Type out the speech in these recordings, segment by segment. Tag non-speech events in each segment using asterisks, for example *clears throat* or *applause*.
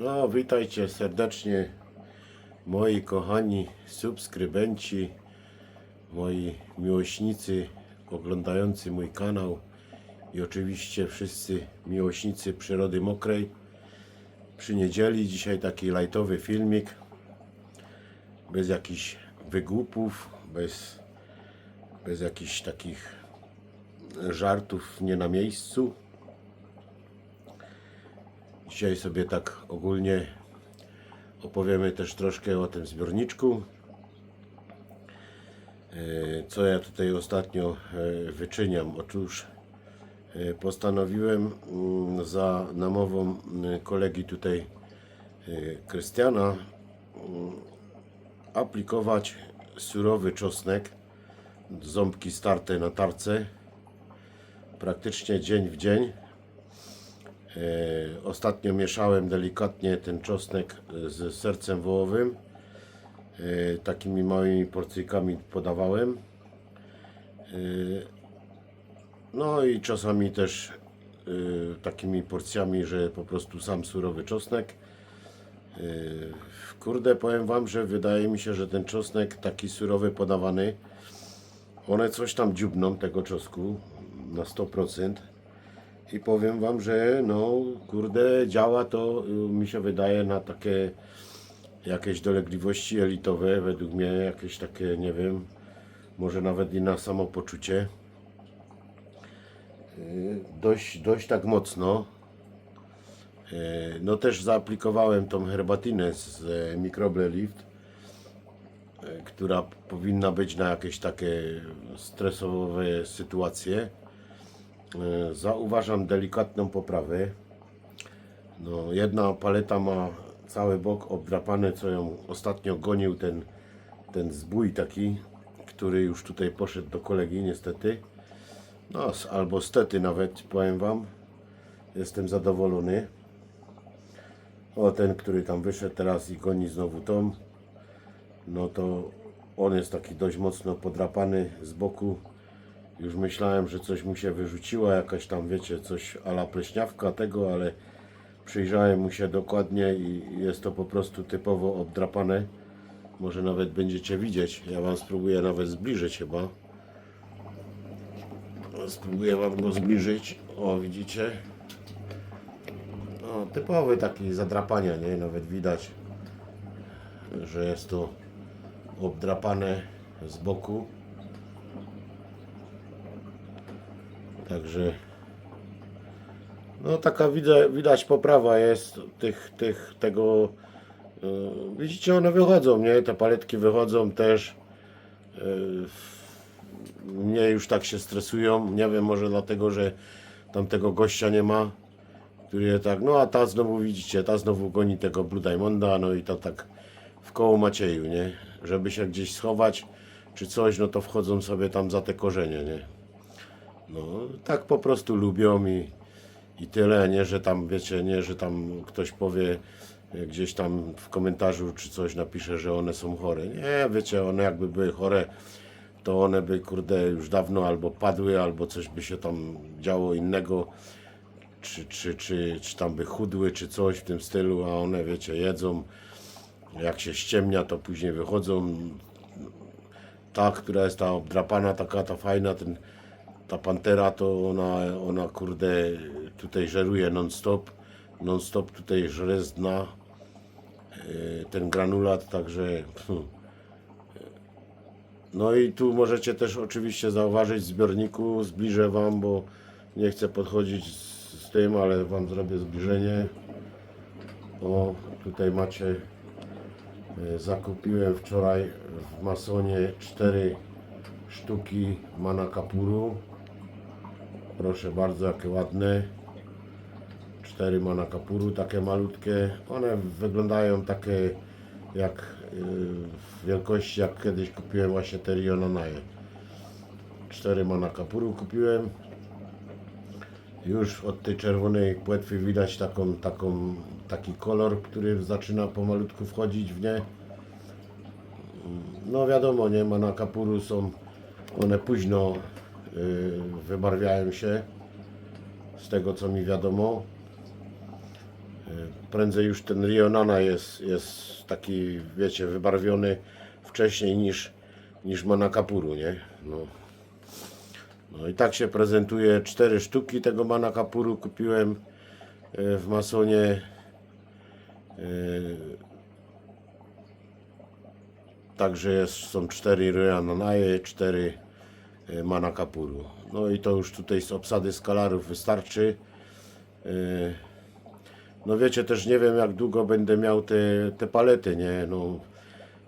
No, witajcie serdecznie moi kochani subskrybenci, moi miłośnicy oglądający mój kanał i oczywiście wszyscy miłośnicy przyrody mokrej. Przy niedzieli dzisiaj taki lajtowy filmik, bez jakichś wygłupów, bez, bez jakichś takich żartów nie na miejscu. Dzisiaj sobie tak ogólnie opowiemy też troszkę o tym zbiorniczku. E, Co ja tutaj ostatnio e, wyczyniam? Otóż e, postanowiłem mm, za namową kolegi tutaj Krystiana mm, aplikować surowy czosnek, ząbki starte na tarce, praktycznie dzień w dzień. E, Ostatnio mieszałem delikatnie ten czosnek e, z sercem wołowym. E, Takimi małymi porcyjkami podawałem. No i czasami też takimi porcjami, że po prostu sam surowy czosnek. Kurde, powiem Wam, że wydaje mi się, że ten czosnek taki surowy podawany, one coś tam dziubną tego czosnku na 100%. I powiem wam, że no kurde działa to y, mi się wydaje na takie jakieś dolegliwości elitowe, według mnie jakieś takie, nie wiem, może nawet i na samopoczucie. Y, Dość, dość tak mocno. Y, No też zaaplikowałem tą herbatynę z e, Microble Lift, która powinna być na jakieś takie stresowe sytuacje. E, Zauważam delikatną poprawę. No, jedna paleta ma cały bok obdrapany, co ją ostatnio gonił ten, ten zbój taki, który już tutaj poszedł do kolegi niestety. No, albo stety nawet, powiem Wam. Jestem zadowolony. O, ten, który tam wyszedł teraz i goni znowu tą. No to on jest taki dość mocno podrapany z boku. Już myślałem, że coś mu się wyrzuciło, jakaś tam, wiecie, coś ala pleśniawka tego, ale przyjrzałem mu się dokładnie i jest to po prostu typowo obdrapane. Może nawet będziecie widzieć. Ja Wam spróbuję nawet zbliżyć chyba. Spróbuję Wam go zbliżyć. O, widzicie? No, typowy taki zadrapania, nie? Nawet widać, że jest to obdrapane z boku. Także no taka widać, widać poprawa jest tych, tych tego yy, widzicie one wychodzą, nie? Te paletki wychodzą też yy, mnie już tak się stresują, nie wiem może dlatego, że tamtego gościa nie ma który tak, no a ta znowu widzicie, ta znowu goni tego Blue Diamonda, no i to tak w koło Macieju, nie? Żeby się gdzieś schować czy coś, no to wchodzą sobie tam za te korzenie, nie? No, tak po prostu lubią i, i tyle, nie, że tam, wiecie, nie, że tam ktoś powie e, gdzieś tam w komentarzu czy coś napisze, że one są chore. Nie, wiecie, one jakby były chore, to one by, kurde, już dawno albo padły, albo coś by się tam działo innego, czy, czy, czy, czy tam by chudły, czy coś w tym stylu, a one, wiecie, jedzą. Jak się ściemnia, to później wychodzą. Ta, która jest ta obdrapana, taka ta fajna, ten, ta pantera to ona, ona kurde tutaj żeruje non stop, non stop tutaj żre z dna yy, ten granulat, także no i tu możecie też oczywiście zauważyć w zbiorniku, zbliżę Wam, bo nie chcę podchodzić z, tym, ale Wam zrobię zbliżenie. O tutaj macie yy, zakupiłem wczoraj w masonie cztery sztuki manakapuru Proszę bardzo, jakie ładne. Cztery manakapuru, takie malutkie. One wyglądają takie jak yy, w wielkości, jak kiedyś kupiłem właśnie te Riononaje. Cztery manakapuru kupiłem. Już od tej czerwonej płetwy widać taką, taką, taki kolor, który zaczyna pomalutku wchodzić w nie. No wiadomo, nie, manakapuru są one późno y, wybarwiają się z tego co mi wiadomo. Prędzej już ten Rionana jest, jest taki, wiecie, wybarwiony wcześniej niż, niż Manakapuru, nie? No. no i tak się prezentuje. Cztery sztuki tego Manakapuru kupiłem e, w masonie. Także jest, są cztery Ryananaje, cztery e, Manakapuru. No i to już tutaj z obsady skalarów wystarczy. E, No wiecie, też nie wiem jak długo będę miał te, te palety, nie? No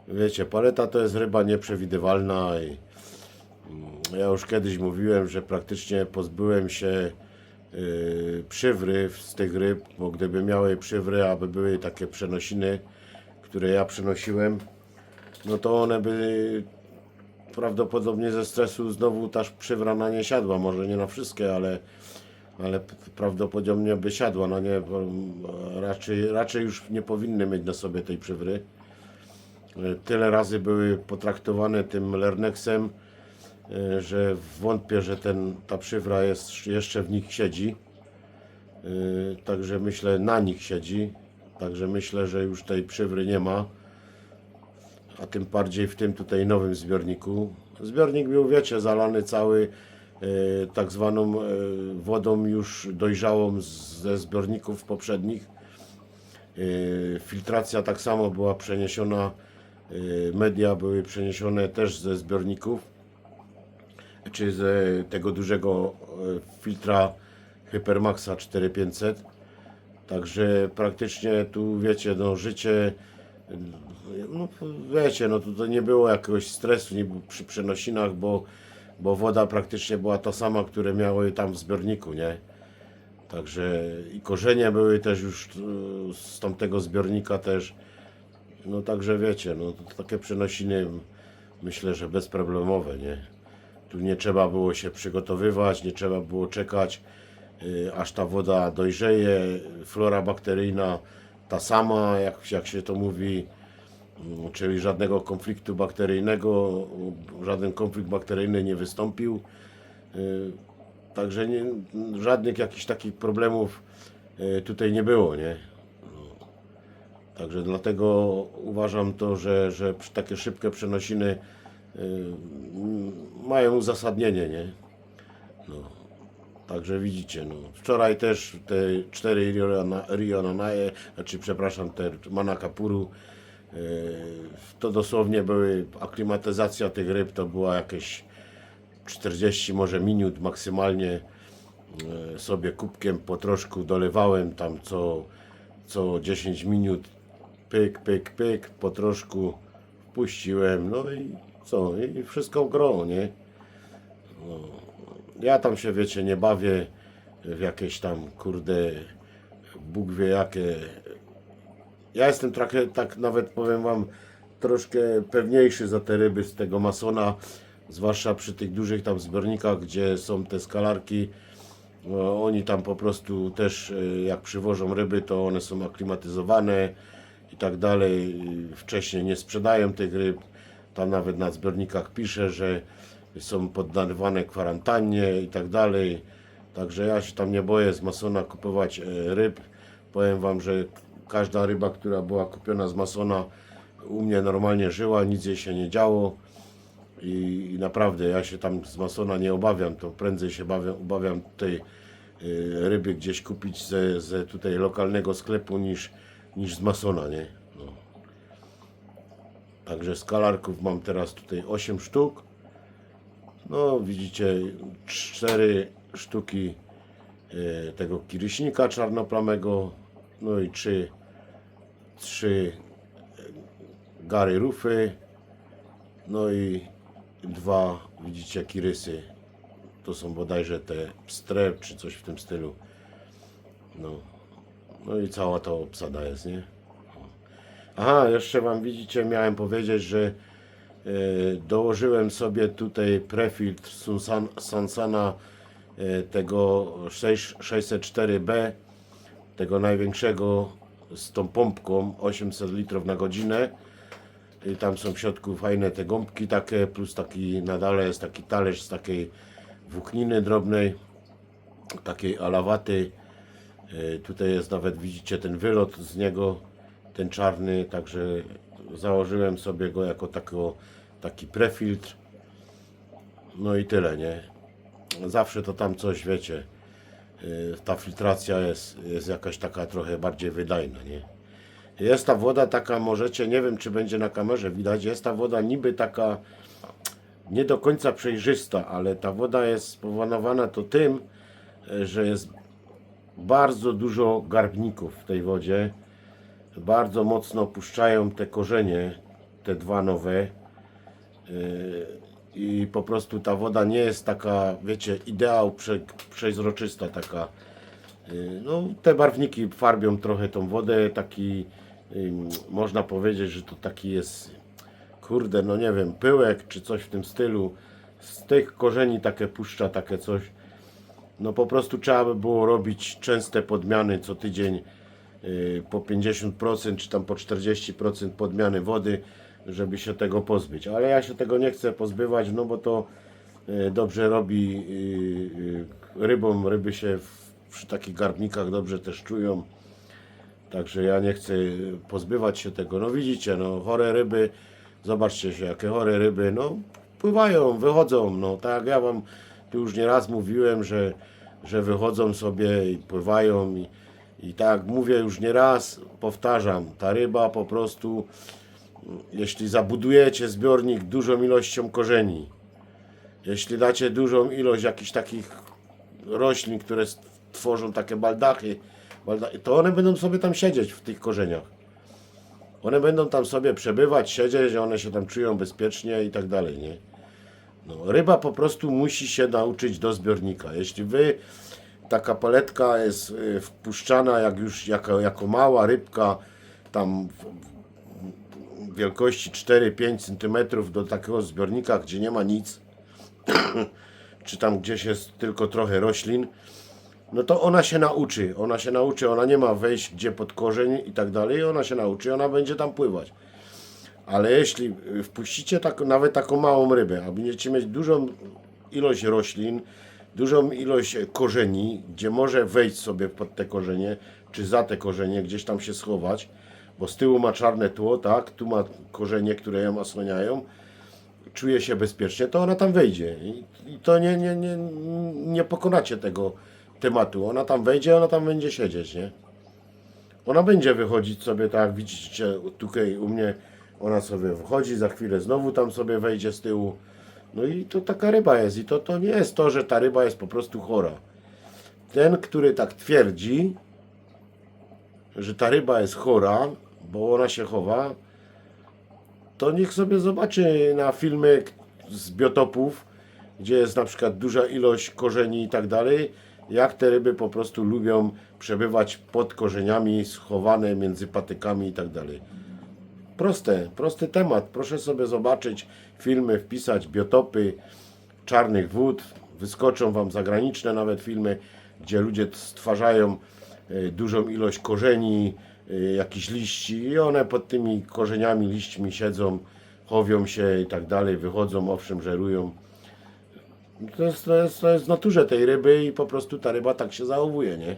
wiecie, paleta to jest ryba nieprzewidywalna i mm, ja już kiedyś mówiłem, że praktycznie pozbyłem się yy, przywry z tych ryb, bo gdyby miały przywry, aby były takie przenosiny, które ja przenosiłem, no to one by prawdopodobnie ze stresu znowu ta przywra na nie siadła, może nie na wszystkie, ale, ale prawdopodobnie by siadła na nie, bo raczej, raczej już nie powinny mieć na sobie tej przywry. E, Tyle razy były potraktowane tym Lernexem, e, że wątpię, że ten, ta przywra jest, jeszcze w nich siedzi. E, Także myślę, na nich siedzi. Także myślę, że już tej przywry nie ma a tym bardziej w tym tutaj nowym zbiorniku. Zbiornik był, wiecie, zalany cały e, tak zwaną e, wodą już dojrzałą ze zbiorników poprzednich. E, filtracja tak samo była przeniesiona, media były przeniesione też ze zbiorników, czy z tego dużego filtra Hypermaxa 4500. Także praktycznie tu wiecie, no życie, no wiecie, no to, to nie było jakiegoś stresu nie było przy przenosinach, bo, bo woda praktycznie była ta sama, które miały tam w zbiorniku, nie? Także i korzenie były też już e, z tamtego zbiornika też. No także wiecie, no to takie przenosiny myślę, że bezproblemowe, nie? Tu nie trzeba było się przygotowywać, nie trzeba było czekać, y, aż ta woda dojrzeje. Flora bakteryjna ta sama, jak, jak się to mówi, czyli żadnego konfliktu bakteryjnego, żaden konflikt bakteryjny nie wystąpił. Y, Także nie, żadnych jakichś takich problemów y, tutaj nie było, nie? No. Także dlatego uważam to, że, że takie szybkie przenosiny y, mają uzasadnienie, nie? No. Także widzicie, no. Wczoraj też te cztery Riona- Rionanaje, znaczy przepraszam, te Manakapuru, to dosłownie były, aklimatyzacja tych ryb to była jakieś 40 może minut maksymalnie e, sobie kubkiem po troszku dolewałem tam co, co 10 minut pyk, pyk, pyk, po troszku wpuściłem, no i co, i wszystko gro, nie? No, ja tam się, wiecie, nie bawię w jakieś tam, kurde, Bóg wie jakie. Ja jestem trochę, tak nawet powiem Wam, troszkę pewniejszy za te ryby z tego masona, zwłaszcza przy tych dużych tam zbiornikach, gdzie są te skalarki. Oni tam po prostu też, e, jak przywożą ryby, to one są aklimatyzowane i tak dalej. Wcześniej nie sprzedają tych ryb. Tam nawet na zbiornikach pisze, że są poddawane kwarantannie i tak dalej. Także ja się tam nie boję z masona kupować e, ryb. Powiem Wam, że każda ryba, która była kupiona z masona u mnie normalnie żyła, nic jej się nie działo. I, i naprawdę ja się tam z masona nie obawiam, to prędzej się bawiam, obawiam tej y, ryby gdzieś kupić ze, ze tutaj lokalnego sklepu niż, niż z masona, nie? No. Także skalarków mam teraz tutaj 8 sztuk. No widzicie, 4 sztuki y, tego kiryśnika czarnoplamego, no i 3 trzy gary rufy, no i dwa, widzicie, kirysy. To są bodajże te pstre, czy coś w tym stylu. No, no i cała ta obsada jest, nie? Aha, jeszcze Wam widzicie, miałem powiedzieć, że e, dołożyłem sobie tutaj prefiltr Sunsan, Sansana e, tego 6, 604B, tego największego z tą pompką 800 litrów na godzinę. I tam są w środku fajne te gąbki takie, plus taki na jest taki talerz z takiej włókniny drobnej, takiej alawaty. E, Tutaj jest nawet, widzicie, ten wylot z niego, ten czarny, także założyłem sobie go jako tako, taki prefiltr. No i tyle, nie? Zawsze to tam coś, wiecie, y, ta filtracja jest, jest jakaś taka trochę bardziej wydajna, nie? Jest ta woda taka, możecie, nie wiem czy będzie na kamerze widać, jest ta woda niby taka nie do końca przejrzysta, ale ta woda jest spowodowana to tym, y, że jest bardzo dużo garbników w tej wodzie. Bardzo mocno puszczają te korzenie, te dwa nowe. I po prostu ta woda nie jest taka, wiecie, ideał prze, taka. Yy, No, te barwniki farbią trochę tą wodę, taki można powiedzieć, że to taki jest, kurde, no nie wiem, pyłek czy coś w tym stylu. Z tych korzeni takie puszcza, takie coś. No po prostu trzeba by było robić częste podmiany co tydzień yy, po 50% czy tam po 40% podmiany wody, żeby się tego pozbyć. Ale ja się tego nie chcę pozbywać, no bo to yy, dobrze robi yy, yy, rybom. Ryby się w, przy takich garbnikach dobrze też czują. Także ja nie chcę pozbywać się tego. No widzicie, no chore ryby, zobaczcie się, jakie chore ryby, no pływają, wychodzą, no tak ja wam tu już nieraz mówiłem, że, że wychodzą sobie i pływają i, i tak mówię już nieraz, powtarzam, ta ryba po prostu, jeśli zabudujecie zbiornik dużą ilością korzeni, jeśli dacie dużą ilość jakichś takich roślin, które tworzą takie baldachy, balda- to one będą sobie tam siedzieć w tych korzeniach. One będą tam sobie przebywać, siedzieć, one się tam czują bezpiecznie i tak dalej, nie? No, ryba po prostu musi się nauczyć do zbiornika. Jeśli wy, taka paletka jest y, wpuszczana jak już jako, jako mała rybka, tam wielkości 4-5 cm do takiego zbiornika, gdzie nie ma nic, *clears throat* czy tam gdzieś jest tylko trochę roślin, no to ona się nauczy, ona się nauczy, ona nie ma wejść gdzie pod korzeń i tak dalej, ona się nauczy, ona będzie tam pływać. Ale jeśli wpuścicie tak, nawet taką małą rybę, a będziecie mieć dużą ilość roślin, dużą ilość korzeni, gdzie może wejść sobie pod te korzenie, czy za te korzenie, gdzieś tam się schować, bo z tyłu ma czarne tło, tak, tu ma korzenie, które ją osłaniają, czuje się bezpiecznie, to ona tam wejdzie. I, to nie, nie, nie, nie pokonacie tego tematu. Ona tam wejdzie, ona tam będzie siedzieć, nie? Ona będzie wychodzić sobie, tak widzicie tutaj u mnie, ona sobie wchodzi, za chwilę znowu tam sobie wejdzie z tyłu. No i to taka ryba jest. I to, to nie jest to, że ta ryba jest po prostu chora. Ten, który tak twierdzi, że ta ryba jest chora, bo ona się chowa, to niech sobie zobaczy na filmy z biotopów, gdzie jest na przykład duża ilość korzeni i tak dalej, jak te ryby po prostu lubią przebywać pod korzeniami, schowane między patykami i tak dalej. Proste, prosty temat. Proszę sobie zobaczyć filmy, wpisać biotopy czarnych wód. Wyskoczą Wam zagraniczne nawet filmy, gdzie ludzie stwarzają e, dużą ilość korzeni, jakichś liści i one pod tymi korzeniami, liśćmi siedzą, chowią się i tak dalej, wychodzą, owszem, żerują. To jest, to, jest, to jest w naturze tej ryby i po prostu ta ryba tak się zachowuje, nie?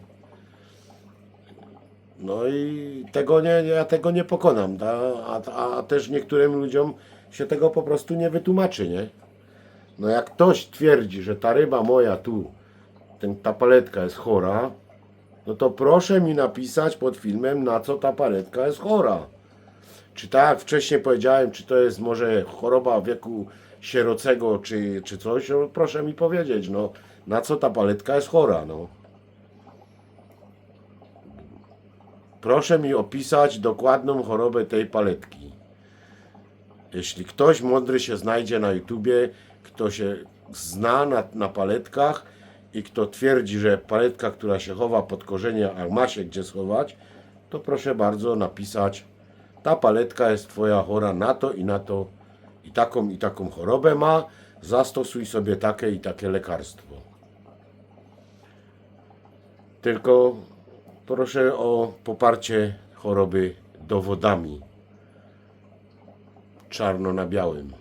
No i tego nie, ja tego nie pokonam, da? A, a też niektórym ludziom się tego po prostu nie wytłumaczy, nie? No jak ktoś twierdzi, że ta ryba moja tu, ten, ta paletka jest chora, no to proszę mi napisać pod filmem, na co ta paletka jest chora. Czy tak jak wcześniej powiedziałem, czy to jest może choroba wieku sierocego, czy, czy coś, no proszę mi powiedzieć, no na co ta paletka jest chora, no. Proszę mi opisać dokładną chorobę tej paletki. Jeśli ktoś mądry się znajdzie na YouTubie, kto się zna na, na paletkach i kto twierdzi, że paletka, która się chowa pod korzenie, a ma się gdzie schować, to proszę bardzo napisać, ta paletka jest Twoja chora na to i na to i taką i taką chorobę ma, zastosuj sobie takie i takie lekarstwo. Tylko proszę o poparcie choroby dowodami czarno na białym.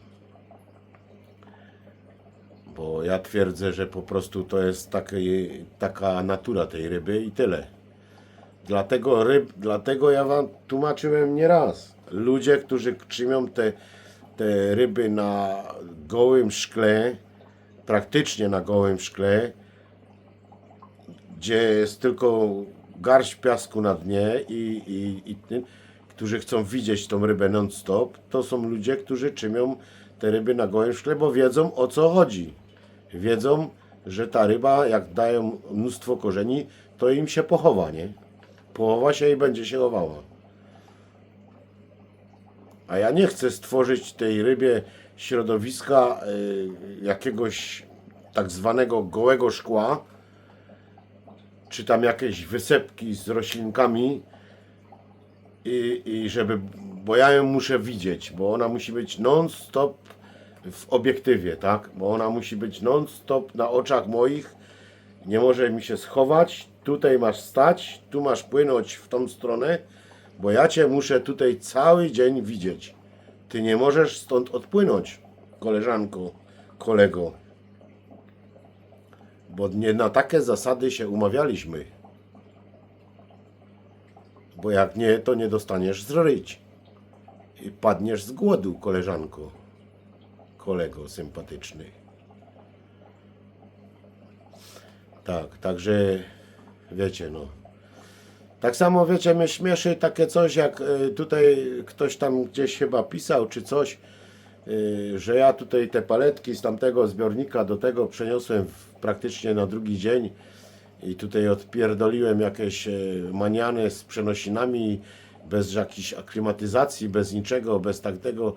Bo ja twierdzę, że po prostu to jest takie, taka natura tej ryby i tyle. Dlatego ryb, dlatego ja wam tłumaczyłem nieraz. Ludzie, którzy trzymią te, te ryby na gołym szkle, praktycznie na gołym szkle, gdzie jest tylko garść piasku na dnie i, i, i tym, którzy chcą widzieć tą rybę non-stop, to są ludzie, którzy trzymią te ryby na gołym szkle, bo wiedzą o co chodzi. Wiedzą, że ta ryba, jak dają mnóstwo korzeni, to im się pochowa, nie? Pochowa się i będzie się chowała. A ja nie chcę stworzyć tej rybie środowiska y, jakiegoś tak zwanego gołego szkła, czy tam jakieś wysepki z roślinkami i, i żeby, bo ja ją muszę widzieć, bo ona musi być non-stop w obiektywie, tak? Bo ona musi być non-stop na oczach moich, nie może mi się schować, tutaj masz stać, tu masz płynąć w tą stronę, bo ja Cię muszę tutaj cały dzień widzieć. Ty nie możesz stąd odpłynąć, koleżanko, kolego. Bo nie na takie zasady się umawialiśmy. Bo jak nie, to nie dostaniesz zryć. I padniesz z głodu, koleżanko, kolego sympatyczny. Tak, także wiecie, no. Tak samo wiecie, mnie śmieszy takie coś, jak y, tutaj ktoś tam gdzieś chyba pisał, czy coś, y, że ja tutaj te paletki z tamtego zbiornika do tego przeniosłem praktycznie na drugi dzień i tutaj odpierdoliłem jakieś y, maniany z przenosinami, bez jakiejś aklimatyzacji, bez niczego, bez tak tego.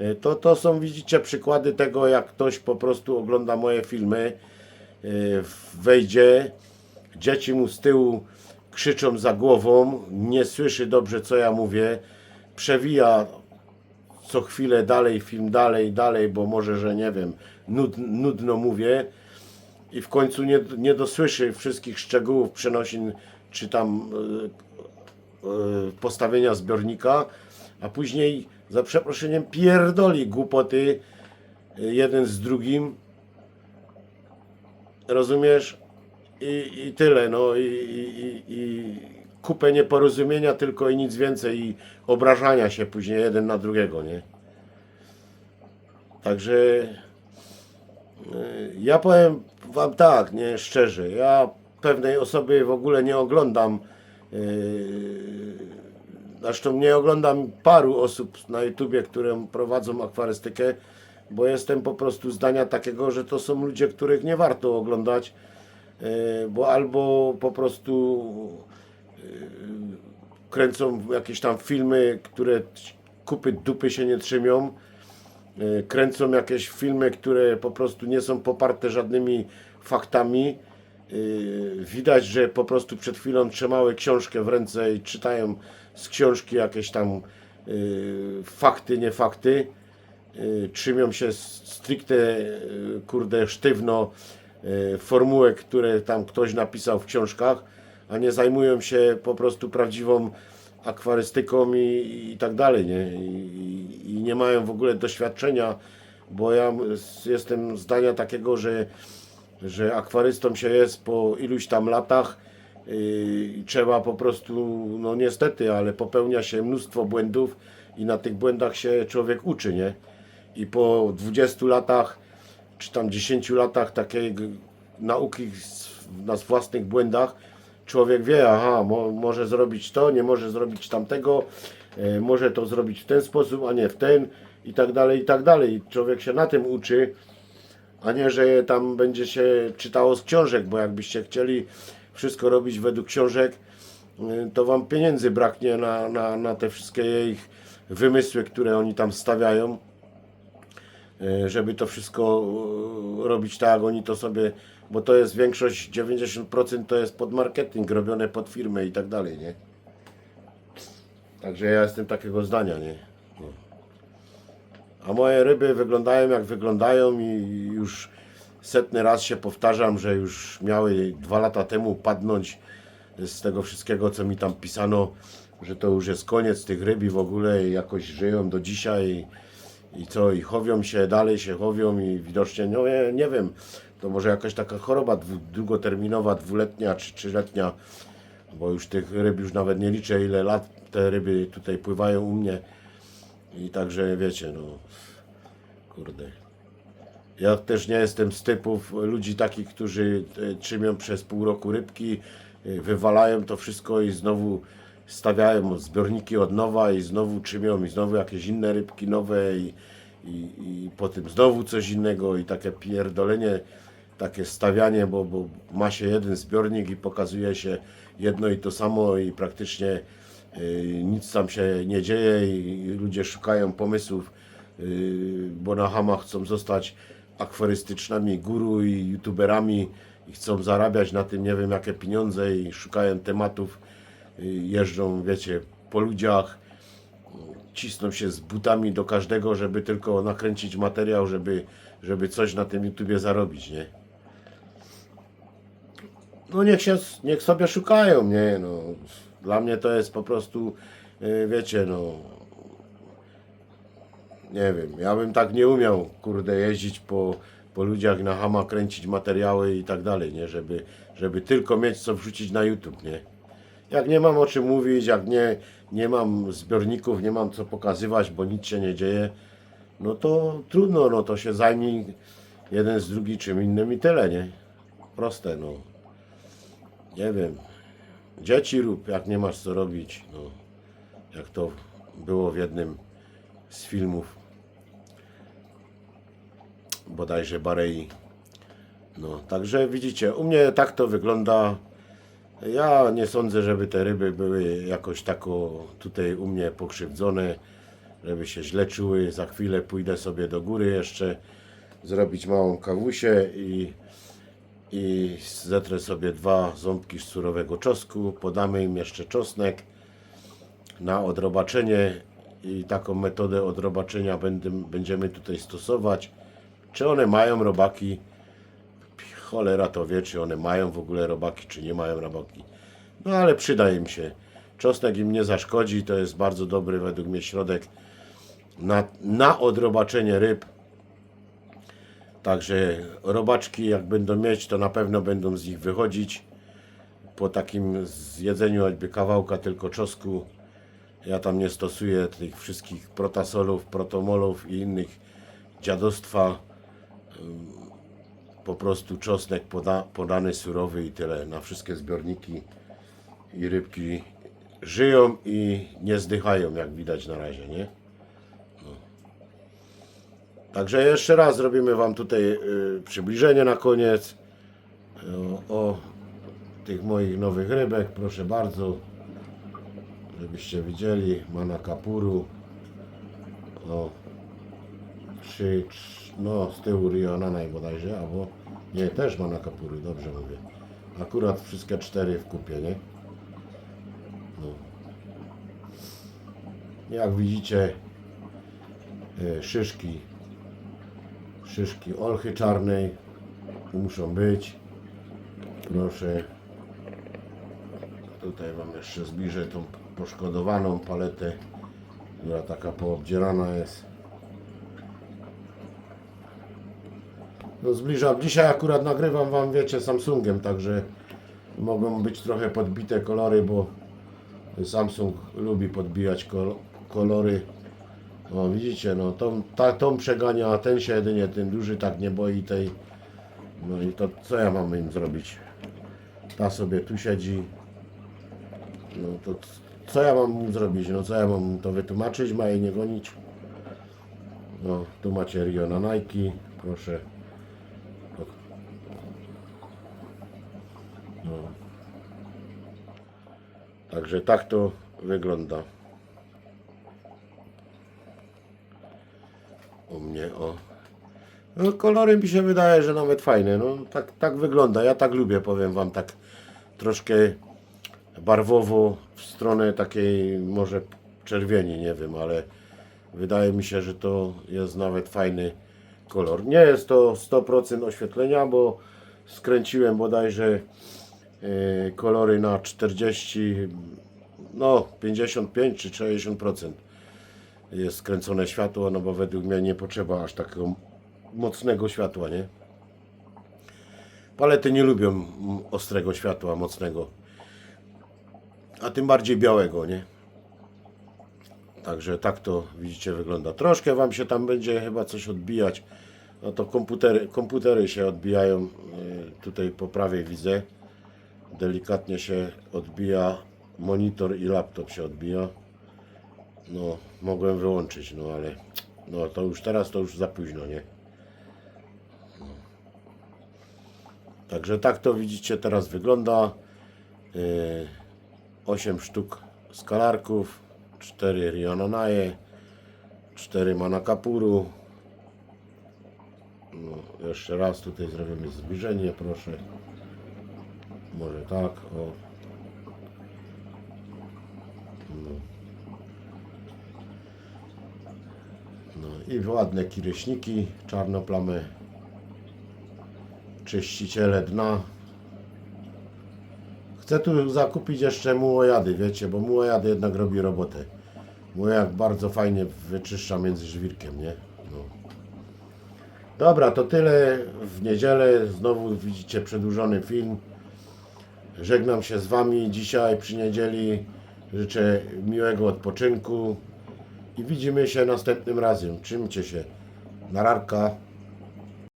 Y, To, to są, widzicie, przykłady tego, jak ktoś po prostu ogląda moje filmy, y, wejdzie, dzieci mu z tyłu krzyczą za głową, nie słyszy dobrze co ja mówię, przewija co chwilę dalej, film dalej, dalej, bo może, że nie wiem, nud, nudno mówię i w końcu nie, nie dosłyszy wszystkich szczegółów przenosin, czy tam e, e, postawienia zbiornika, a później za przeproszeniem pierdoli głupoty e, jeden z drugim, rozumiesz? I, i tyle, no i, i, i- i kupę nieporozumienia tylko i nic więcej i obrażania się później jeden na drugiego, nie? Także y, ja powiem wam tak, nie, szczerze, ja pewnej osoby w ogóle nie oglądam yy, Zresztą nie oglądam paru osób na YouTubie, które prowadzą akwarystykę, bo jestem po prostu zdania takiego, że to są ludzie, których nie warto oglądać, e, bo albo po prostu e, kręcą jakieś tam filmy, które kupy dupy się nie trzymią, e, kręcą jakieś filmy, które po prostu nie są poparte żadnymi faktami. Widać, że po prostu przed chwilą trzymały książkę w ręce i czytają z książki jakieś tam yy, fakty, nie fakty. Yy, Trzymią się stricte, yy, kurde, sztywno yy, formułek, które tam ktoś napisał w książkach, a nie zajmują się po prostu prawdziwą akwarystyką i, i tak dalej, nie? I, i- nie mają w ogóle doświadczenia, bo ja jestem zdania takiego, że że akwarystą się jest po iluś tam latach i trzeba po prostu, no niestety, ale popełnia się mnóstwo błędów i na tych błędach się człowiek uczy, nie? I po 20 latach, czy tam 10 latach takiej nauki na własnych błędach, człowiek wie, aha, mo, może zrobić to, nie może zrobić tamtego, e, może to zrobić w ten sposób, a nie w ten i tak dalej, i tak dalej. Człowiek się na tym uczy, a nie, że tam będzie się czytało z książek, bo jakbyście chcieli wszystko robić według książek, y, to wam pieniędzy braknie na, na, na te wszystkie ich wymysły, które oni tam stawiają, y, żeby to wszystko y, robić tak, oni to sobie, bo to jest większość, 90% to jest pod marketing, robione pod firmę i tak dalej, nie? Także ja jestem takiego zdania, nie? A moje ryby wyglądają jak wyglądają i już setny raz się powtarzam, że już miały dwa lata temu padnąć z tego wszystkiego, co mi tam pisano, że to już jest koniec tych ryb i w ogóle jakoś żyją do dzisiaj i, i co, i chowią się, dalej się chowią i widocznie, no nie, nie wiem, to może jakaś taka choroba dwu, długoterminowa, dwuletnia czy trzyletnia bo już tych ryb już nawet nie liczę, ile lat te ryby tutaj pływają u mnie. I także wiecie, no kurde. Ja też nie jestem z typów ludzi takich, którzy e, trzymią przez pół roku rybki, e, wywalają to wszystko i znowu stawiają zbiorniki od nowa i znowu trzymią i znowu jakieś inne rybki nowe i, i, i potem znowu coś innego i takie pierdolenie, takie stawianie, bo, bo ma się jeden zbiornik i pokazuje się jedno i to samo i praktycznie y, nic tam się nie dzieje i ludzie szukają pomysłów, y, bo na hamach chcą zostać akwarystycznymi guru i youtuberami i chcą zarabiać na tym nie wiem jakie pieniądze i szukają tematów, y, jeżdżą wiecie po ludziach, cisną się z butami do każdego, żeby tylko nakręcić materiał, żeby, żeby coś na tym YouTubie zarobić, nie? No niech się, niech sobie szukają, nie? No, dla mnie to jest po prostu, yy, wiecie, no, nie wiem, ja bym tak nie umiał, kurde, jeździć po, po ludziach na hama, kręcić materiały i tak dalej, nie? Żeby, żeby tylko mieć co wrzucić na YouTube, nie? Jak nie mam o czym mówić, jak nie, nie mam zbiorników, nie mam co pokazywać, bo nic się nie dzieje, no to trudno, no to się zajmij jeden z drugi czym innym i tyle, nie? Proste, no. Nie wiem. Dzieci rób, jak nie masz co robić, no. Jak to było w jednym z filmów bodajże Barei. No, także widzicie, u mnie tak to wygląda. Ja nie sądzę, żeby te ryby były jakoś tako tutaj u mnie pokrzywdzone, żeby się źle czuły. Za chwilę pójdę sobie do góry jeszcze zrobić małą kawusię i, i zetrę sobie dwa ząbki surowego czosnku. Podamy im jeszcze czosnek na odrobaczenie i taką metodę odrobaczenia będziemy tutaj stosować. Czy one mają robaki? Cholera to wie, czy one mają w ogóle robaki, czy nie mają robaki. No ale przyda im się. Czosnek im nie zaszkodzi, to jest bardzo dobry według mnie środek na, na odrobaczenie ryb. Także robaczki jak będą mieć, to na pewno będą z nich wychodzić. Po takim zjedzeniu choćby kawałka tylko czosnku. Ja tam nie stosuję tych wszystkich protasolów, protomolów i innych dziadostwa po prostu czosnek poda, podany surowy i tyle. Na wszystkie zbiorniki i rybki żyją i nie zdychają, jak widać na razie, nie? No. Także jeszcze raz zrobimy Wam tutaj y, przybliżenie na koniec o, o tych moich nowych rybek. Proszę bardzo, żebyście widzieli. Mana kapuru. O, trzy, trz- no z tyłu Rio Nanai bodajże, albo nie, też ma na kapury, dobrze mówię. Akurat wszystkie cztery w kupie, nie? No. Jak widzicie, e, szyszki, szyszki olchy czarnej muszą być. Proszę. Tutaj Wam jeszcze zbliżę tą poszkodowaną paletę, która taka poobdzierana jest. No zbliżam. Dzisiaj akurat nagrywam Wam, wiecie, Samsungiem, także mogą być trochę podbite kolory, bo Samsung lubi podbijać kol- kolory. O, widzicie, no tą, ta, tą przegania, a ten się jedynie, ten duży tak nie boi tej. No i to co ja mam im zrobić? Ta sobie tu siedzi. No to co ja mam zrobić? No co ja mam to wytłumaczyć? Ma jej nie gonić? No, tu macie Rio na Nike, proszę. No. Także tak to wygląda. U mnie o. No, kolory mi się wydaje, że nawet fajne. No tak, tak wygląda. Ja tak lubię, powiem wam tak troszkę barwowo w stronę takiej może czerwieni, nie wiem, ale wydaje mi się, że to jest nawet fajny kolor. Nie jest to 100% oświetlenia, bo skręciłem bodajże e, kolory na 40, no 55 czy 60% jest skręcone światło, no bo według mnie nie potrzeba aż takiego mocnego światła, nie? Palety nie lubią ostrego światła, mocnego. A tym bardziej białego, nie? Także tak to widzicie wygląda. Troszkę wam się tam będzie chyba coś odbijać. No to komputery, komputery się odbijają. y, Tutaj po prawej widzę. Delikatnie się odbija. Monitor i laptop się odbija. No, mogłem wyłączyć, no ale no to już teraz to już za późno, nie? No. Także tak to widzicie teraz wygląda. Yy, 8 sztuk skalarków, 4 Rionanaje, 4 Manakapuru. No, jeszcze raz tutaj zrobimy zbliżenie, proszę. Może tak, o. No. No i ładne kireśniki, czarnoplamy, czyściciele dna. Chcę tu zakupić jeszcze mułojady, wiecie, bo mułojady jednak robi robotę. Mułojad bardzo fajnie wyczyszcza między żwirkiem, nie? No. Dobra, to tyle w niedzielę. Znowu widzicie przedłużony film. Żegnam się z Wami dzisiaj przy niedzieli. Życzę miłego odpoczynku i widzimy się następnym razem. Trzymcie się. Na rarka.